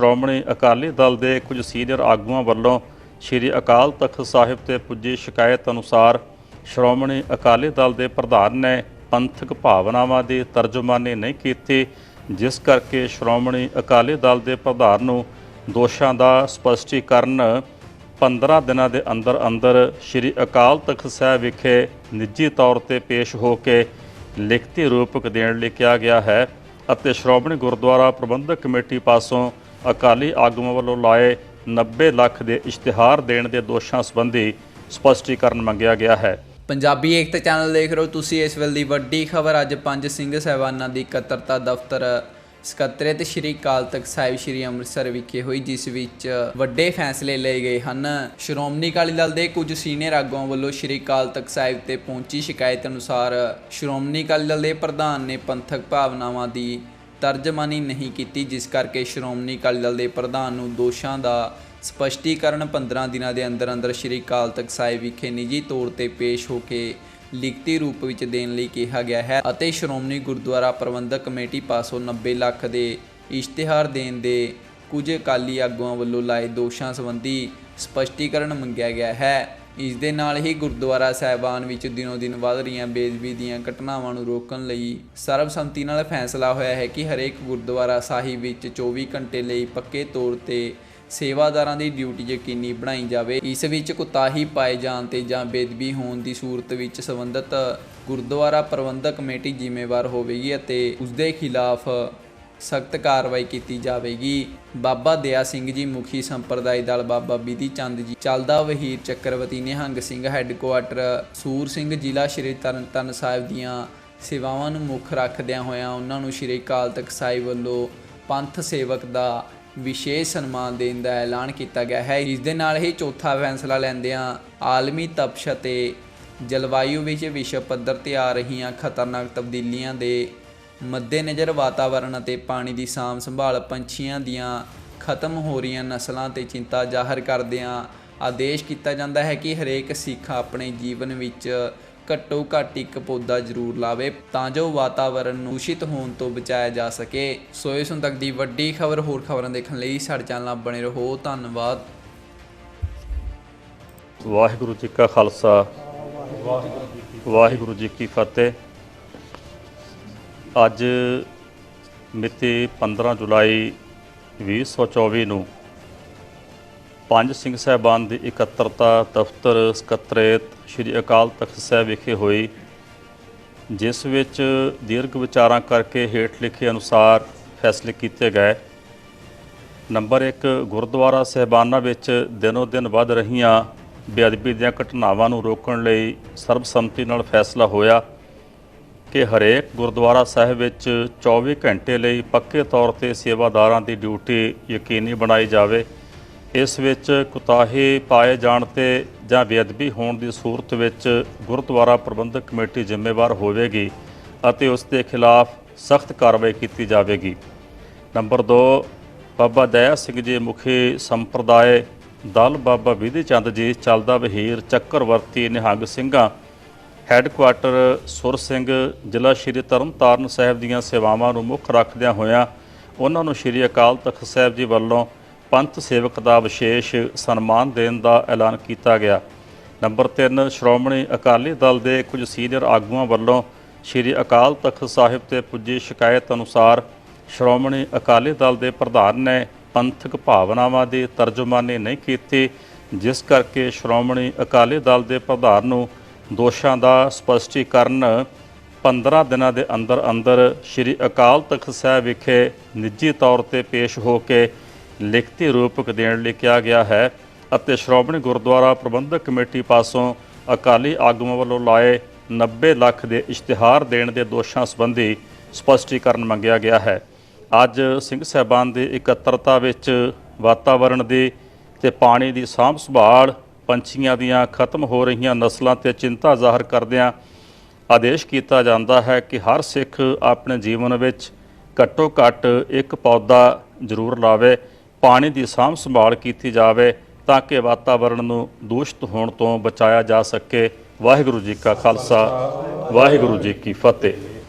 ਸ਼੍ਰੋਮਣੀ ਅਕਾਲੀ ਦਲ ਦੇ ਕੁਝ ਸੀਨੀਅਰ ਆਗੂਆਂ ਵੱਲੋਂ ਸ੍ਰੀ ਅਕਾਲ ਤਖਤ ਸਾਹਿਬ ਤੇ ਪੁੱਜੀ ਸ਼ਿਕਾਇਤ ਅਨੁਸਾਰ ਸ਼੍ਰੋਮਣੀ ਅਕਾਲੀ ਦਲ ਦੇ ਪ੍ਰਧਾਨ ਨੇ ਪੰਥਕ ਭਾਵਨਾਵਾਂ ਦੀ ਤਰਜਮਾਨੀ ਨਹੀਂ ਕੀਤੀ, ਜਿਸ ਕਰਕੇ ਸ਼੍ਰੋਮਣੀ ਅਕਾਲੀ ਦਲ ਦੇ ਪ੍ਰਧਾਨ ਨੂੰ ਦੋਸ਼ਾਂ ਦਾ ਸਪਸ਼ਟੀਕਰਨ 15 ਦਿਨਾਂ ਦੇ ਅੰਦਰ ਅੰਦਰ ਸ੍ਰੀ ਅਕਾਲ ਤਖਤ ਸਾਹਿਬ ਵਿਖੇ ਨਿੱਜੀ ਤੌਰ ਤੇ ਪੇਸ਼ ਹੋ ਕੇ ਲਿਖਤੀ ਰੂਪਕ ਦੇਣ ਲਈ ਕਿਹਾ ਗਿਆ ਹੈ ਅਤੇ ਸ਼੍ਰੋਮਣੀ ਗੁਰਦੁਆਰਾ ਪ੍ਰਬੰਧਕ ਕਮੇਟੀ ਪਾਸੋਂ ਅਕਾਲੀ ਆਗੂਆਂ ਵੱਲੋਂ ਲਾਏ 90 ਲੱਖ ਦੇ ਇਸ਼ਤਿਹਾਰ ਦੇਣ ਦੇ ਦੋਸ਼ਾਂ ਸੰਬੰਧੀ ਸਪਸ਼ਟੀਕਰਨ ਮੰਗਿਆ ਗਿਆ ਹੈ। ਪੰਜਾਬੀ ਏਕਤਾ ਚੈਨਲ ਦੇਖ ਰਹੇ ਹੋ ਤੁਸੀਂ ਇਸ ਵੇਲੇ ਦੀ ਵੱਡੀ ਖਬਰ। ਅੱਜ ਪੰਜ ਸਿੰਘ ਸਹਿਬਾਨਾਂ ਦੀ ਇਕੱਤਰਤਾ ਦਫ਼ਤਰ ਸਕੱਤਰੇਤ ਸ਼੍ਰੀ ਅਕਾਲ ਤਖਤ ਸਾਹਿਬ, ਸ਼੍ਰੀ ਅੰਮ੍ਰਿਤਸਰ ਵਿਖੇ ਹੋਈ, ਜਿਸ ਵਿੱਚ ਵੱਡੇ ਫੈਸਲੇ ਲਏ ਗਏ ਹਨ। ਸ਼੍ਰੋਮਣੀ ਅਕਾਲੀ ਦਲ ਦੇ ਕੁਝ ਸੀਨੀਅਰ ਆਗੂਆਂ ਵੱਲੋਂ ਸ਼੍ਰੀ ਅਕਾਲ ਤਖਤ ਸਾਹਿਬ ਤੇ ਪਹੁੰਚੀ ਸ਼ਿਕਾਇਤ ਅਨੁਸਾਰ ਸ਼੍ਰੋਮਣੀ ਅਕਾਲੀ ਦਲ ਦੇ ਪ੍ਰਧਾਨ ਨੇ ਪੰਥਕ ਭਾਵਨਾਵਾਂ ਦੀ ਤਰਜਮਾਨੀ ਨਹੀਂ ਕੀਤੀ, ਜਿਸ ਕਰਕੇ ਸ਼੍ਰੋਮਣੀ ਅਕਾਲੀ ਦਲ ਦੇ ਪ੍ਰਧਾਨ ਨੂੰ ਦੋਸ਼ਾਂ ਦਾ ਸਪਸ਼ਟੀਕਰਨ 15 ਦਿਨਾਂ ਦੇ ਅੰਦਰ ਅੰਦਰ ਸ਼੍ਰੀ ਅਕਾਲ ਤਖਤ ਸਾਹਿਬ ਵਿਖੇ ਨਿੱਜੀ ਤੌਰ ਤੇ ਪੇਸ਼ ਹੋ ਕੇ ਲਿਖਤੀ ਰੂਪ ਵਿੱਚ ਦੇਣ ਲਈ ਕਿਹਾ ਗਿਆ ਹੈ ਅਤੇ ਸ਼੍ਰੋਮਣੀ ਗੁਰਦੁਆਰਾ ਪ੍ਰਬੰਧਕ ਕਮੇਟੀ ਪਾਸੋਂ 90 ਲੱਖ ਦੇ ਇਸ਼ਤਿਹਾਰ ਦੇਣ ਦੇ ਕੁਝ ਅਕਾਲੀ ਆਗੂਆਂ ਵੱਲੋਂ ਲਾਏ ਦੋਸ਼ਾਂ ਸੰਬੰਧੀ ਸਪਸ਼ਟੀਕਰਨ ਮੰਗਿਆ ਗਿਆ ਹੈ। ਇਸ ਦੇ ਨਾਲ ਹੀ ਗੁਰਦੁਆਰਾ ਸਾਹਿਬਾਨ ਵਿੱਚ ਦਿਨੋ ਦਿਨ ਵੱਧ ਰਹੀਆਂ ਬੇਅਦਬੀ ਦੀਆਂ ਘਟਨਾਵਾਂ ਨੂੰ ਰੋਕਣ ਲਈ ਸਰਬਸੰਮਤੀ ਨਾਲ ਫੈਸਲਾ ਹੋਇਆ ਹੈ ਕਿ ਹਰੇਕ ਗੁਰਦੁਆਰਾ ਸਾਹਿਬ ਵਿੱਚ 24 ਘੰਟੇ ਲਈ ਪੱਕੇ ਤੌਰ ਤੇ ਸੇਵਾਦਾਰਾਂ ਦੀ ਡਿਊਟੀ ਯਕੀਨੀ ਬਣਾਈ ਜਾਵੇ। ਇਸ ਵਿੱਚ ਕੁਤਾਹੀ ਪਾਏ ਜਾਣ ਤੇ ਜਾਂ ਬੇਦਬੀ ਹੋਣ ਦੀ ਸੂਰਤ ਵਿੱਚ ਸੰਬੰਧਿਤ ਗੁਰਦੁਆਰਾ ਪ੍ਰਬੰਧਕ ਕਮੇਟੀ ਜ਼ਿੰਮੇਵਾਰ ਹੋਵੇਗੀ ਅਤੇ ਉਸ ਦੇ ਖਿਲਾਫ ਸਖਤ ਕਾਰਵਾਈ ਕੀਤੀ ਜਾਵੇਗੀ। ਬਾਬਾ ਦਇਆ ਸਿੰਘ ਜੀ ਮੁਖੀ ਸੰਪਰਦਾਇ ਦਲ ਬਾਬਾ ਬਿਧੀ ਚੰਦ ਜੀ। ਚੱਲਦਾ ਵਹੀਰ ਚੱਕਰਵਤੀ ਨਿਹੰਗ ਸਿੰਘ ਹੈੱਡਕੁਆਟਰ। ਸੂਰ ਸਿੰਘ ਜ਼ਿਲ੍ਹਾ ਸ਼੍ਰੀ ਤਰਨਤਾਰਨ ਸਾਹਿਬ ਦੀਆਂ ਸੇਵਾਵਾਂ ਨੂੰ ਮੁੱਖ ਰੱਖਦਿਆਂ ਹੋਇਆਂ ਉਹਨਾਂ ਨੂੰ ਸ਼੍ਰੀ ਅਕਾਲ ਤਖਤ ਸਾਹਿਬ ਵੱਲੋਂ ਪੰਥ ਸੇਵਕ ਦਾ ਵਿਸ਼ੇਸ਼ ਸਨਮਾਨ ਦੇਣ ਦਾ ਐਲਾਨ ਕੀਤਾ ਗਿਆ ਹੈ। ਇਸ ਦੇ ਨਾਲ ਹੀ ਚੌਥਾ ਫੈਸਲਾ ਲੈਂਦਿਆਂ ਆਲਮੀ ਤਪਸ਼ ਅਤੇ ਜਲਵਾਯੂ ਵਿੱਚ ਵਿਸ਼ਵ ਪੱਧਰ ਤੇ ਆ ਰਹੀਆਂ ਖਤਰਨਾਕ ਤਬਦੀਲੀਆਂ ਦੇ ਮੱਦੇਨਜ਼ਰ ਵਾਤਾਵਰਣ ਅਤੇ ਪਾਣੀ ਦੀ ਸਾਂਭ ਸੰਭਾਲ ਪੰਛੀਆਂ ਦੀਆਂ ਖਤਮ ਹੋ ਰਹੀਆਂ ਨਸਲਾਂ ਤੇ ਚਿੰਤਾ ਜ਼ਾਹਰ ਕਰਦਿਆਂ ਆਦੇਸ਼ ਕੀਤਾ ਜਾਂਦਾ ਹੈ ਕਿ ਹਰੇਕ ਸਿੱਖ ਆਪਣੇ ਜੀਵਨ ਵਿੱਚ ਘੱਟੋ ਘੱਟ ਇੱਕ ਪੌਦਾ ਜ਼ਰੂਰ ਲਾਵੇ ਤਾਂ ਜੋ ਵਾਤਾਵਰਣ ਨੂੰ ਦੂਸ਼ਿਤ ਹੋਣ ਤੋਂ ਬਚਾਇਆ ਜਾ ਸਕੇ। ਸੋ ਇਸ ਹੁਣ ਤੱਕ ਦੀ ਵੱਡੀ ਖਬਰ, ਹੋਰ ਖਬਰਾਂ ਦੇਖਣ ਲਈ ਸਾਡੇ ਚੈਨਲ ਨਾਲ ਬਣੇ ਰਹੋ। ਧੰਨਵਾਦ। ਵਾਹਿਗੁਰੂ ਜੀ ਕਾ ਖਾਲਸਾ। ਵਾਹਿਗੁਰੂ ਜੀ ਕੀ ਫਤਿਹ। ਅੱਜ ਮਿਤੀ 15 ਜੁਲਾਈ 2024 ਨੂੰ ਪੰਜ ਸਿੰਘ ਸਾਹਿਬਾਨ ਦੀ ਇਕੱਤਰਤਾ ਦਫ਼ਤਰ ਸਕੱਤਰੇਤ ਸ਼੍ਰੀ ਅਕਾਲ ਤਖਤ ਸਾਹਿਬ ਵਿਖੇ ਹੋਈ, ਜਿਸ ਵਿੱਚ ਦੀਰਘ ਵਿਚਾਰਾਂ ਕਰਕੇ ਹੇਠ ਲਿਖੇ ਅਨੁਸਾਰ ਫੈਸਲੇ ਕੀਤੇ ਗਏ। ਨੰਬਰ 1 ਗੁਰਦੁਆਰਾ ਸਹਿਬਾਨਾਂ ਵਿੱਚ ਦਿਨੋ ਦਿਨ ਵੱਧ ਰਹੀਆਂ ਬੇਅਦਬੀ ਦੀਆਂ ਘਟਨਾਵਾਂ ਨੂੰ ਰੋਕਣ ਲਈ ਸਰਬਸੰਮਤੀ ਨਾਲ ਫੈਸਲਾ ਹੋਇਆ। ਕਿ ਹਰੇਕ ਗੁਰਦੁਆਰਾ ਸਾਹਿਬ ਵਿੱਚ 24 ਘੰਟੇ ਲਈ ਪੱਕੇ ਤੌਰ ਤੇ ਸੇਵਾਦਾਰਾਂ ਦੀ ਡਿਊਟੀ ਯਕੀਨੀ ਬਣਾਈ ਜਾਵੇ। ਇਸ ਵਿੱਚ ਕੁਤਾਹੀ ਪਾਏ ਜਾਣ ਤੇ ਜਾਂ ਬੇਅਦਬੀ ਹੋਣ ਦੀ ਸੂਰਤ ਵਿੱਚ ਗੁਰਦੁਆਰਾ ਪ੍ਰਬੰਧਕ ਕਮੇਟੀ ਜ਼ਿੰਮੇਵਾਰ ਹੋਵੇਗੀ ਅਤੇ ਉਸ ਦੇ ਖਿਲਾਫ ਸਖਤ ਕਾਰਵਾਈ ਕੀਤੀ ਜਾਵੇਗੀ। ਨੰਬਰ 2 ਬਾਬਾ ਦਇਆ ਸਿੰਘ ਜੀ ਮੁਖੀ ਸੰਪਰਦਾਇ ਦਲ ਬਾਬਾ ਵਿਧੀ ਚੰਦ ਜੀ, ਚੱਲਦਾ ਵਹੀਰ ਚੱਕਰਵਰਤੀ ਨਿਹੰਗ ਸਿੰਘਾਂ ਹੈੱਡਕੁਆਟਰ ਸੁਰ ਸਿੰਘ ਜ਼ਿਲ੍ਹਾ ਸ਼੍ਰੀ ਤਰਨਤਾਰਨ ਸਾਹਿਬ ਦੀਆਂ ਸੇਵਾਵਾਂ ਨੂੰ ਮੁੱਖ ਰੱਖਦਿਆਂ ਹੋਇਆਂ ਉਹਨਾਂ ਨੂੰ ਸ਼੍ਰੀ ਅਕਾਲ ਤਖਤ ਸਾਹਿਬ ਜੀ ਵੱਲੋਂ ਪੰਥ ਸੇਵਕ ਦਾ ਵਿਸ਼ੇਸ਼ ਸਨਮਾਨ ਦੇਣ ਦਾ ਐਲਾਨ ਕੀਤਾ ਗਿਆ। ਨੰਬਰ 3 ਸ਼੍ਰੋਮਣੀ ਅਕਾਲੀ ਦਲ ਦੇ ਕੁਝ ਸੀਨੀਅਰ ਆਗੂਆਂ ਵੱਲੋਂ ਸ਼੍ਰੀ ਅਕਾਲ ਤਖਤ ਸਾਹਿਬ ਤੇ ਪੁੱਜੀ ਸ਼ਿਕਾਇਤ ਅਨੁਸਾਰ ਸ਼੍ਰੋਮਣੀ ਅਕਾਲੀ ਦਲ ਦੇ ਪ੍ਰਧਾਨ ਨੇ ਪੰਥਕ ਭਾਵਨਾਵਾਂ ਦੀ ਤਰਜਮਾਨੀ ਨਹੀਂ ਕੀਤੀ, ਜਿਸ ਕਰਕੇ ਸ਼੍ਰੋਮਣੀ ਅਕਾਲੀ ਦਲ ਦੇ ਪ੍ਰਧਾਨ ਨੂੰ ਦੋਸ਼ਾਂ ਦਾ ਸਪਸ਼ਟੀਕਰਨ 15 ਦਿਨਾਂ ਦੇ ਅੰਦਰ ਅੰਦਰ ਸ਼੍ਰੀ ਅਕਾਲ ਤਖਤ ਸਾਹਿਬ ਵਿਖੇ ਨਿੱਜੀ ਤੌਰ ਤੇ ਪੇਸ਼ ਹੋ ਕੇ ਲਿਖਤੀ ਰੂਪਕ ਦੇਣ ਲਈ ਕਿਹਾ ਗਿਆ ਹੈ ਅਤੇ ਸ਼੍ਰੋਮਣੀ ਗੁਰਦੁਆਰਾ ਪ੍ਰਬੰਧਕ ਕਮੇਟੀ ਪਾਸੋਂ ਅਕਾਲੀ ਆਗੂਆਂ ਵੱਲੋਂ ਲਾਏ 90 ਲੱਖ ਦੇ ਇਸ਼ਤਿਹਾਰ ਦੇਣ ਦੇ ਦੋਸ਼ਾਂ ਸੰਬੰਧੀ ਸਪਸ਼ਟੀਕਰਨ ਮੰਗਿਆ ਗਿਆ ਹੈ। ਅੱਜ ਸਿੰਘ ਸਾਹਿਬਾਨ ਦੀ ਇਕੱਤਰਤਾ ਵਿੱਚ ਵਾਤਾਵਰਣ ਦੀ ਤੇ ਪਾਣੀ ਦੀ ਸਾਂਭ ਸੰਭਾਲ ਪੰਛੀਆਂ ਦੀਆਂ ਖਤਮ ਹੋ ਰਹੀਆਂ ਨਸਲਾਂ ਤੇ ਚਿੰਤਾ ਜ਼ਾਹਰ ਕਰਦਿਆਂ ਆਦੇਸ਼ ਕੀਤਾ ਜਾਂਦਾ ਹੈ ਕਿ ਹਰ ਸਿੱਖ ਆਪਣੇ ਜੀਵਨ ਵਿੱਚ ਘੱਟੋ ਘੱਟ ਇੱਕ ਪੌਦਾ ਜ਼ਰੂਰ ਲਾਵੇ, ਪਾਣੀ ਦੀ ਸਾਂਭ ਸੰਭਾਲ ਕੀਤੀ ਜਾਵੇ ਤਾਂ ਕਿ ਵਾਤਾਵਰਣ ਨੂੰ ਦੂਸ਼ਿਤ ਹੋਣ ਤੋਂ ਬਚਾਇਆ ਜਾ ਸਕੇ। ਵਾਹਿਗੁਰੂ ਜੀ ਕਾ ਖਾਲਸਾ, ਵਾਹਿਗੁਰੂ ਜੀ ਕੀ ਫਤਿਹ।